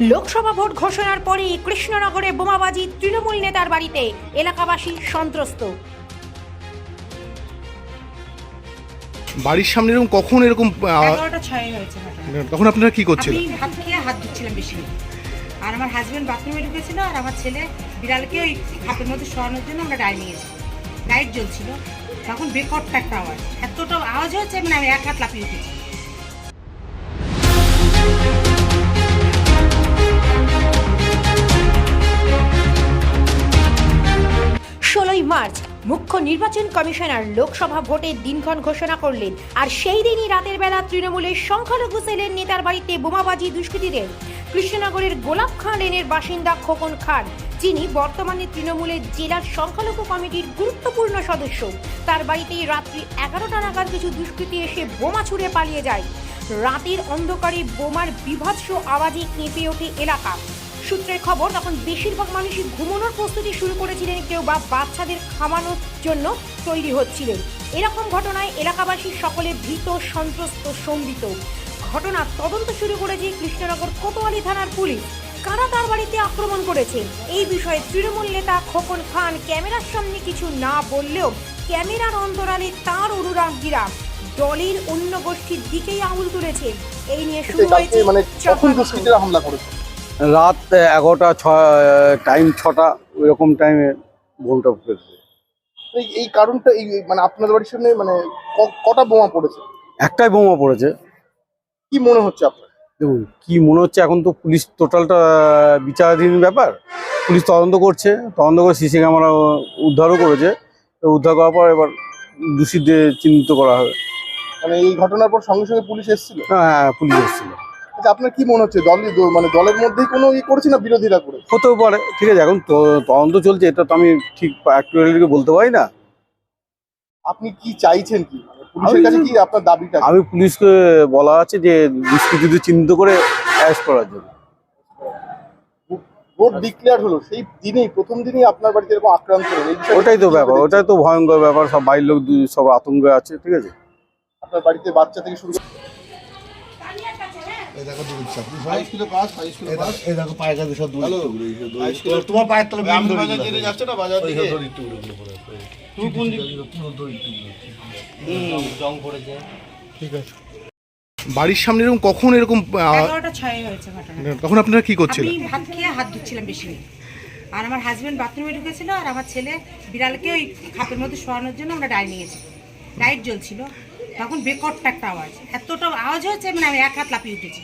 Lok Sabha vote ঘোষণার পরেই কৃষ্ণনগরে বোমাবাজি তৃণমূল নেতার বাড়িতে এলাকাবাসী সন্ত্রস্ত। বাড়ির সামনে এরকম কখন এরকম এগারোটা ছয় হয়েছে ঘটনা তখন আপনারা কি করছিলেন? আমি ভাত খেয়ে হাত ধুচ্ছিলাম বেশি আর আমার হাজবেন্ড বাথরুমে ঢুকেছিল আর আমার ছেলে বিড়ালকে ওই খাপের মধ্যে শোয়ানোর জন্য আমরা ডাই নিয়েছি লাইট জ্বলছিল। তখন বেকটটা একটা আওয়াজ। এতটা আওয়াজ হয়েছে মানে আমি এক হাত লাফিয়ে উঠেছি। মুখ্য নির্বাচন কমিশনার লোকসভা ভোটের দিনক্ষণ ঘোষণা করলেন। আর সেই দিনই রাতের বেলা তৃণমূলের সংখ্যালঘু সেলের নেতার বাড়িতে বোমাবাজি দুষ্কৃতীদের। কৃষ্ণনগরের গোলাপ খাঁ লেনের বাসিন্দা খোকন খান, যিনি বর্তমানে তৃণমূলের জেলার সংখ্যালঘু কমিটির গুরুত্বপূর্ণ সদস্য, তার বাড়িতেই রাত্রি এগারোটা নাগাদ কিছু দুষ্কৃতী এসে বোমা ছুড়ে পালিয়ে যায়। রাতের অন্ধকারে বোমার বিভৎস আওয়াজে কেঁপে ওঠে এলাকা। সূত্রের খবর তখন বেশিরভাগ মানুষই ঘুমানোর প্রস্তুতি শুরু করেছিলেন কেউ বা বাচ্চাদের খামানোর জন্য তৈরি হচ্ছিলেন। এরকম ঘটনায় এলাকাবাসী সকলে ভীত সন্ত্রস্ত সম্বিত ঘটনা তদন্ত শুরু করেছে কৃষ্ণনগর কোতোয়ালি থানার পুলিশ। কারা তার বাড়িতে আক্রমণ করেছে? এই বিষয়ে তৃণমূল নেতা খোকন খান ক্যামেরার সামনে কিছু না বললেও ক্যামেরার অন্তরালে তার অনুরাগীরা দলের অন্য গোষ্ঠীর দিকেই আঙুল তুলেছে। এই নিয়ে শুরু হয়েছে মানে হামলা করেছে? রাত এগারোটা ছ টাইম ছটা ওইরকম টাইমে বোমটা পড়েছে এই কারণটা এই মানে আপনাদের বাড়ির সামনে মানে কটা বোমা পড়েছে? একটাই বোমা পড়েছে। কি মনে হচ্ছে আপনার? দেখুন কি মনে হচ্ছে এখন তো পুলিশ টোটালটা বিচারাধীন ব্যাপার। পুলিশ তদন্ত করছে তদন্ত করে সিসি ক্যামেরা উদ্ধারও করেছে। উদ্ধার করার পর এবার দোষীদের চিহ্নিত করা হবে। মানে এই ঘটনার পর সঙ্গে সঙ্গে পুলিশ এসেছিল? হ্যাঁ পুলিশ এসেছিল। আচ্ছা আপনার কি মনে হচ্ছে? দল মানে দলের মধ্যেই কোনো ইয়ে করেছে না বিরোধীরা করে? হতেও পারে। ঠিক আছে এখন তদন্ত চলছে এটা তো আমি ঠিক অ্যাকচুয়ালি বলতে পারি না। আপনি কি চাইছেন কি? মানে পুলিশের কাছে কি আপনার দাবিটা? আমি পুলিশকে বলা আছে যে দুষ্কৃতীদের চিহ্নিত করে অ্যারেস্ট করার জন্য। ভোট ডিক্লেয়ার হলো সেই দিনেই প্রথম দিনই আপনার বাড়িতে এরকম আক্রান্ত হলো। ওটাই তো ব্যাপার ওটাই তো ভয়ঙ্কর ব্যাপার সব বাড়ির লোক সব আতঙ্কে আছে ঠিক আছে? আপনার বাড়িতে বাচ্চা থেকে শুরু কোন দিকে? পুরো দড়ি টুকরো বাড়ির সামনে এরকম কখন এরকম তখন আপনারা কি করছিলেন? আমি ভাত খেয়ে হাত ধুচ্ছিলাম বেশি। আর আমার হাজবেন্ড বাথরুমে ঢুকেছিল আর আমার ছেলে বিড়ালকে ওই খাপের মধ্যে শোয়ানোর জন্য আমরা ডাই নিয়েছি লাইট জ্বলছিল। তখন বেকটটা একটা আওয়াজ। এতটা আওয়াজ হয়েছে মানে আমি এক হাত লাফিয়ে উঠেছি।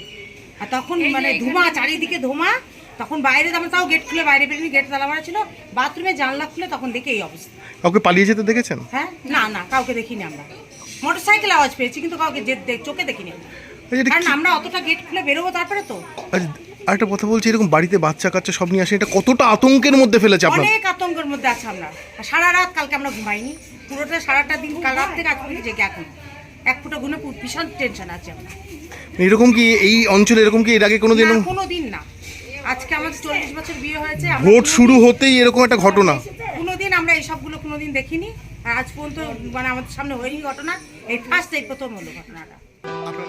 আর তখন মানে ধোঁয়া চারিদিকে ধোঁয়া তখন বাইরে আমরা তাও গেট খুলে বাইরে বেরিয়ে গেট তালা মারা ছিল বাথরুমে জানলা খুলে তখন দেখে এই অবস্থা। কাউকে পালিয়ে যেতে দেখেছেন? হ্যাঁ না না কাউকে দেখিনি আমরা। মোটর সাইকেল আওয়াজ পেয়েছি কিন্তু কাউকে যে- চোখে দেখিনি কারণ আমরা অতটা গেট খুলে বেরোবো তারপরে তো। আরেকটা কথা বলছি এরকম বাড়িতে বাচ্চা কাচ্চা সব নিয়ে আসে এটা কতটা আতঙ্কের মধ্যে ফেলেছে আপনার? অনেক আতঙ্কের মধ্যে আছে আমরা। আর সারা রাত কালকে আমরা ঘুমাইনি। পুরোটা সারাটা দিন কাল রাত থেকে আজ জেগে এখন এক ফুটা গুনে ভীষণ টেনশন আছে আমার। এরকম কি এই অঞ্চলে এরকম কি এর আগে কোনোদিন না, কোনোদিন না। আজকে আমার চল্লিশ বছর বিয়ে হয়েছে আমরা ভোট শুরু হতেই এরকম একটা ঘটনা। কোনোদিন আমরা এইসবগুলো কোনোদিন দেখিনি। আর আজ পর্যন্ত মানে আমাদের সামনে হয়নি ঘটনা। এই ফার্স্ট এই প্রথম হলো ঘটনাটা। আপনার